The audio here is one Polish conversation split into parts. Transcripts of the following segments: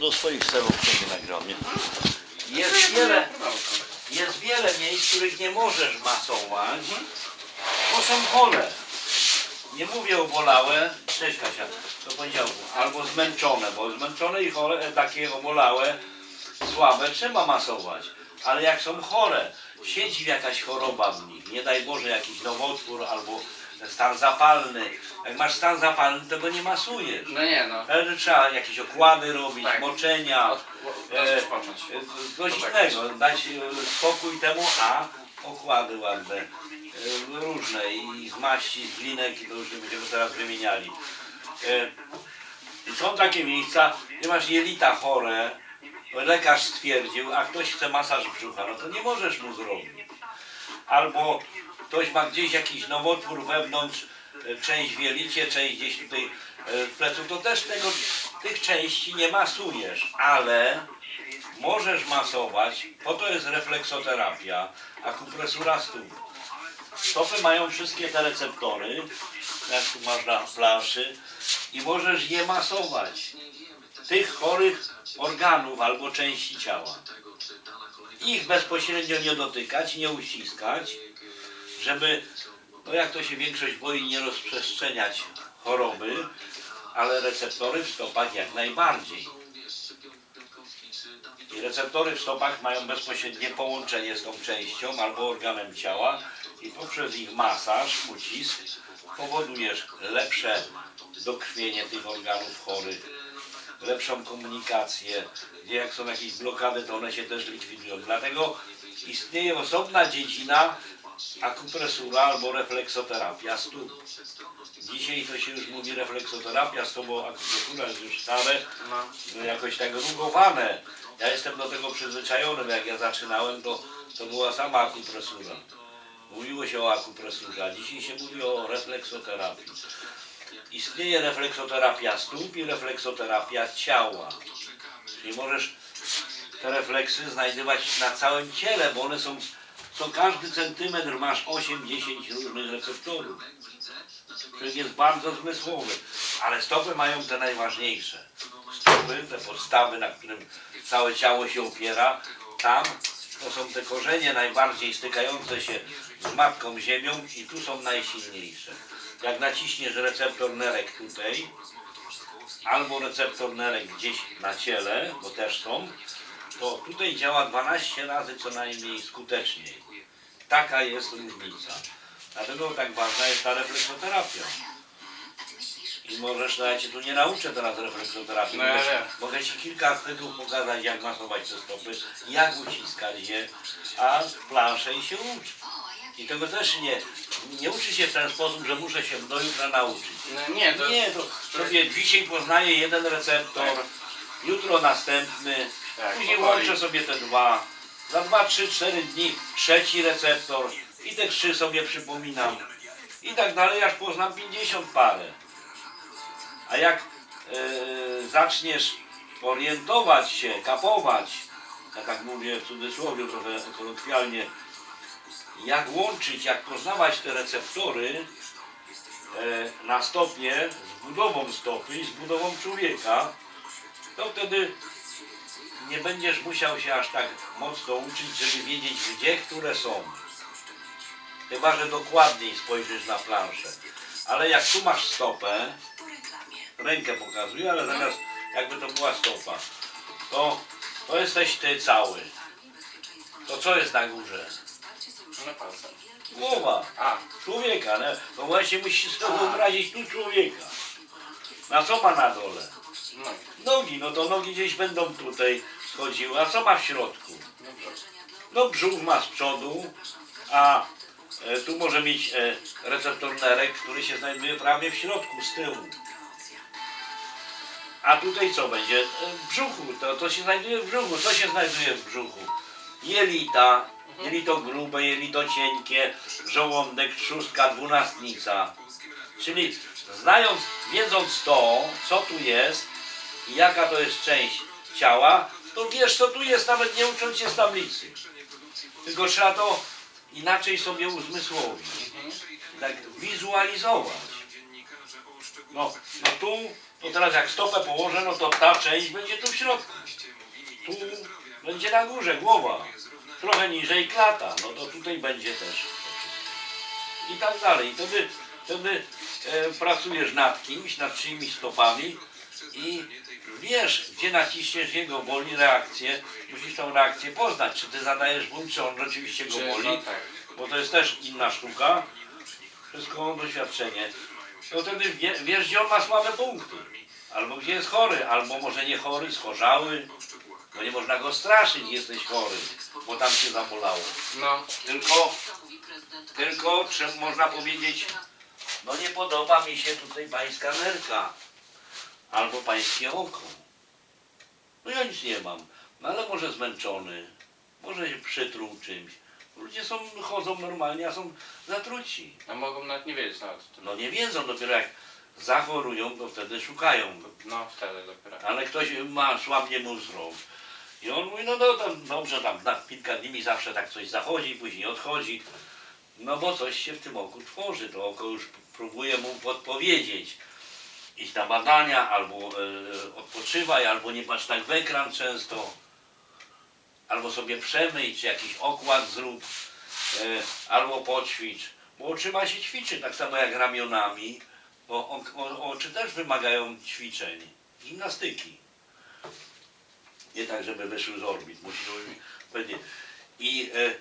Do swoich celów nagrał, nie? Jest wiele, jest wiele miejsc, których nie możesz masować, bo są chore. Nie mówię obolałe, cześć Kasia, do poniedziałku, albo zmęczone, bo zmęczone i chore, e, takie obolałe, słabe trzeba masować. Ale jak są chore, siedzi jakaś choroba w nich, nie daj Boże jakiś nowotwór albo stan zapalny. Jak masz stan zapalny, to go nie masujesz. No nie no. Ale trzeba jakieś okłady robić, Tak. moczenia, Od, e, e, coś Poczekać. innego, dać e, spokój temu, a okłady ładne, e, różne i z maści, z glinek, i to już nie będziemy teraz wymieniali. E, I są takie miejsca, gdzie masz jelita chore, lekarz stwierdził, a ktoś chce masaż brzucha, no to nie możesz mu zrobić. Albo ktoś ma gdzieś jakiś nowotwór wewnątrz, e, część w jelicie, część gdzieś tutaj e, w plecu, to też tego, tych części nie masujesz, ale możesz masować, po to jest refleksoterapia, akupresura stóp. Stopy mają wszystkie te receptory, jak tu masz na planszy, i możesz je masować. Tych chorych organów albo części ciała. Ich bezpośrednio nie dotykać, nie uściskać, żeby, no jak to się większość boi, nie rozprzestrzeniać choroby, ale receptory w stopach jak najbardziej. I receptory w stopach mają bezpośrednie połączenie z tą częścią albo organem ciała i poprzez ich masaż, ucisk powodujesz lepsze dokrwienie tych organów chorych, lepszą komunikację, gdzie jak są jakieś blokady, to one się też likwidują. Dlatego istnieje osobna dziedzina akupresura albo refleksoterapia stóp. Dzisiaj to się już mówi refleksoterapia stóp, bo akupresura jest już stare, No. jakoś tak rugowane. Ja jestem do tego przyzwyczajony, jak ja zaczynałem, to, to była sama akupresura. Mówiło się o akupresurze, a dzisiaj się mówi o refleksoterapii. Istnieje refleksoterapia stóp i refleksoterapia ciała. Czyli możesz te refleksy znajdować na całym ciele, bo one są, co każdy centymetr masz 8-10 różnych receptorów. Człowiek jest bardzo zmysłowy, ale stopy mają te najważniejsze. Stopy, te podstawy, na którym całe ciało się opiera, tam to są te korzenie najbardziej stykające się z matką ziemią i tu są najsilniejsze. Jak naciśniesz receptor nerek tutaj, albo receptor nerek gdzieś na ciele, bo też są, to tutaj działa 12 razy co najmniej skuteczniej. Taka jest różnica. Dlatego tak ważna jest ta refleksoterapia. I możesz, no ja Cię tu nie nauczę teraz refleksoterapii. No ja Mogę, Ci kilka chwytów pokazać, jak masować te stopy, jak uciskać je, a planszę i się uczy. I tego też nie, nie uczy się w ten sposób, że muszę się do jutra nauczyć. no nie, to Nie, to sobie dzisiaj poznaję jeden receptor, jutro następny, Tak, później łączę sobie te dwa, za dwa, trzy, cztery dni trzeci receptor i te trzy sobie przypominam. I tak dalej, aż poznam 50 parę. A jak e, zaczniesz orientować się, kapować, ja tak mówię w cudzysłowie trochę kolokwialnie, jak łączyć, jak poznawać te receptory, e, na stopnie z budową stopy i z budową człowieka, to wtedy nie będziesz musiał się aż tak mocno uczyć, żeby wiedzieć, gdzie które są. Chyba, że dokładniej spojrzysz na planszę. Ale jak tu masz stopę, rękę pokazuję, ale zamiast jakby to była stopa, to, to jesteś ty cały. To co jest na górze? no palce. Głowa A, człowieka, nie? No właśnie musisz sobie wyobrazić tu człowieka. A co ma na dole? No, Nogi, no to nogi gdzieś będą tutaj schodziły, a co ma w środku? No brzuch ma z przodu, a e, tu może mieć e, receptor nerek, który się znajduje prawie w środku, z tyłu. A tutaj co będzie? E, W brzuchu, to, to się znajduje w brzuchu. Co się znajduje w brzuchu? Jelita, jelito grube, jelito cienkie, żołądek, trzustka, dwunastnica. Czyli znając, wiedząc to, co tu jest jaka to jest część ciała, to wiesz co tu jest, nawet nie ucząc się z tablicy. Tylko trzeba to inaczej sobie uzmysłowić. Tak wizualizować. No, no tu To teraz jak stopę położę, no to ta część będzie tu w środku. Tu będzie na górze głowa. Trochę niżej klata. No to tutaj będzie też. I tak dalej. Wtedy, wtedy e, pracujesz nad kimś, nad czyimiś stopami i wiesz, gdzie naciśniesz jego boli reakcję. Musisz tą reakcję poznać. Czy ty zadajesz ból, czy on rzeczywiście go Czy, boli no tak. bo to jest też inna sztuka. Wszystko doświadczenie. To wtedy wie, wiesz, gdzie on ma słabe punkty. Albo gdzie jest chory, albo może nie chory, schorzały. Bo nie można go straszyć, jesteś chory, bo tam się zabolało. No, Tylko, tylko czym można powiedzieć, no nie podoba mi się tutaj pańska nerka. Albo pańskie oko. No ja nic nie mam. No ale może zmęczony, może się przytruł czymś. Ludzie są, chodzą normalnie, a są zatruci. a mogą nawet nie wiedzieć nawet o tym. No nie wiedzą, dopiero jak zachorują, to wtedy szukają. No, wtedy dopiero. Ale ktoś ma, słabnie mu wzrok. I on mówi, no, no to dobrze, tam na kilka dni mi zawsze tak coś zachodzi, później odchodzi. No bo coś się w tym oku tworzy, to oko już próbuje mu podpowiedzieć. Iść na badania, albo e, odpoczywaj, albo nie patrz tak w ekran często. Albo sobie przemyj, czy jakiś okład zrób, e, albo poćwicz. Bo oczyma się ćwiczy, tak samo jak ramionami. Bo o, o, oczy też wymagają ćwiczeń, gimnastyki. Nie tak, żeby wyszły z orbit. Musi będzie. I, e,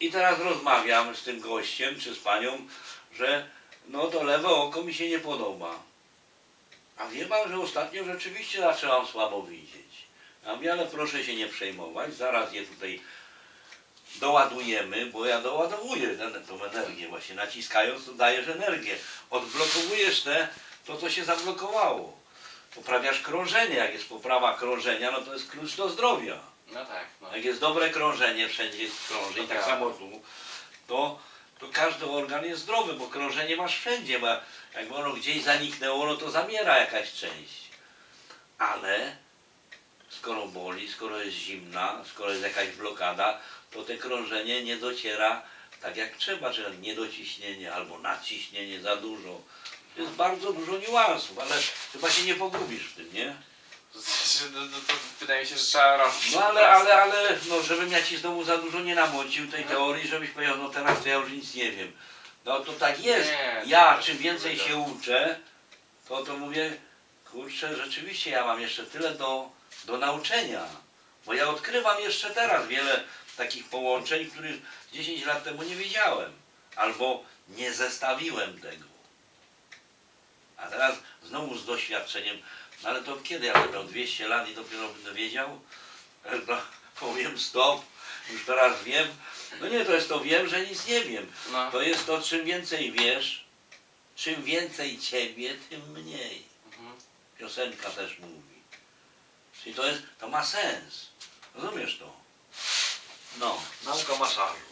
I teraz rozmawiam z tym gościem czy z panią, że no to lewe oko mi się nie podoba. A wie pan, że ostatnio rzeczywiście zaczęłam słabo widzieć. A mówię, ale proszę się nie przejmować, zaraz je tutaj doładujemy, bo ja doładowuję tę- tą energię właśnie, naciskając to dajesz energię. Odblokowujesz te, to co się zablokowało. Poprawiasz krążenie, jak jest poprawa krążenia, no to jest klucz do zdrowia. No tak, no. Jak jest dobre krążenie, wszędzie jest krąży i tak Dobra. samo tu, to, to każdy organ jest zdrowy, bo krążenie masz wszędzie, bo jakby ono gdzieś zaniknęło, no to zamiera jakaś część. Ale skoro boli, skoro jest zimna, skoro jest jakaś blokada, to te krążenie nie dociera tak jak trzeba, czy niedociśnienie albo nadciśnienie za dużo. Jest bardzo dużo niuansów, ale chyba się nie pogubisz w tym, nie? Że To, to, to wydaje mi się, że trzeba robić. No ale, ale, ale, no żebym ja ci znowu za dużo nie namącił tej teorii, żebyś powiedział, no teraz to ja już nic nie wiem. No to tak jest. Nie, Ja czym więcej się uczę, to to mówię, kurczę, rzeczywiście ja mam jeszcze tyle do, do nauczenia. Bo ja odkrywam jeszcze teraz wiele takich połączeń, których 10 lat temu nie wiedziałem. Albo nie zestawiłem tego. A teraz znowu z doświadczeniem, no ale to kiedy ja będę miał 200 lat i dopiero będę wiedział? No, powiem stop, już teraz wiem. No nie, to jest to wiem, że nic nie wiem. No, To jest to, czym więcej wiesz, czym więcej ciebie, tym mniej. mhm. Piosenka też mówi. Czyli to jest, to ma sens. Rozumiesz to? No, nauka masażu.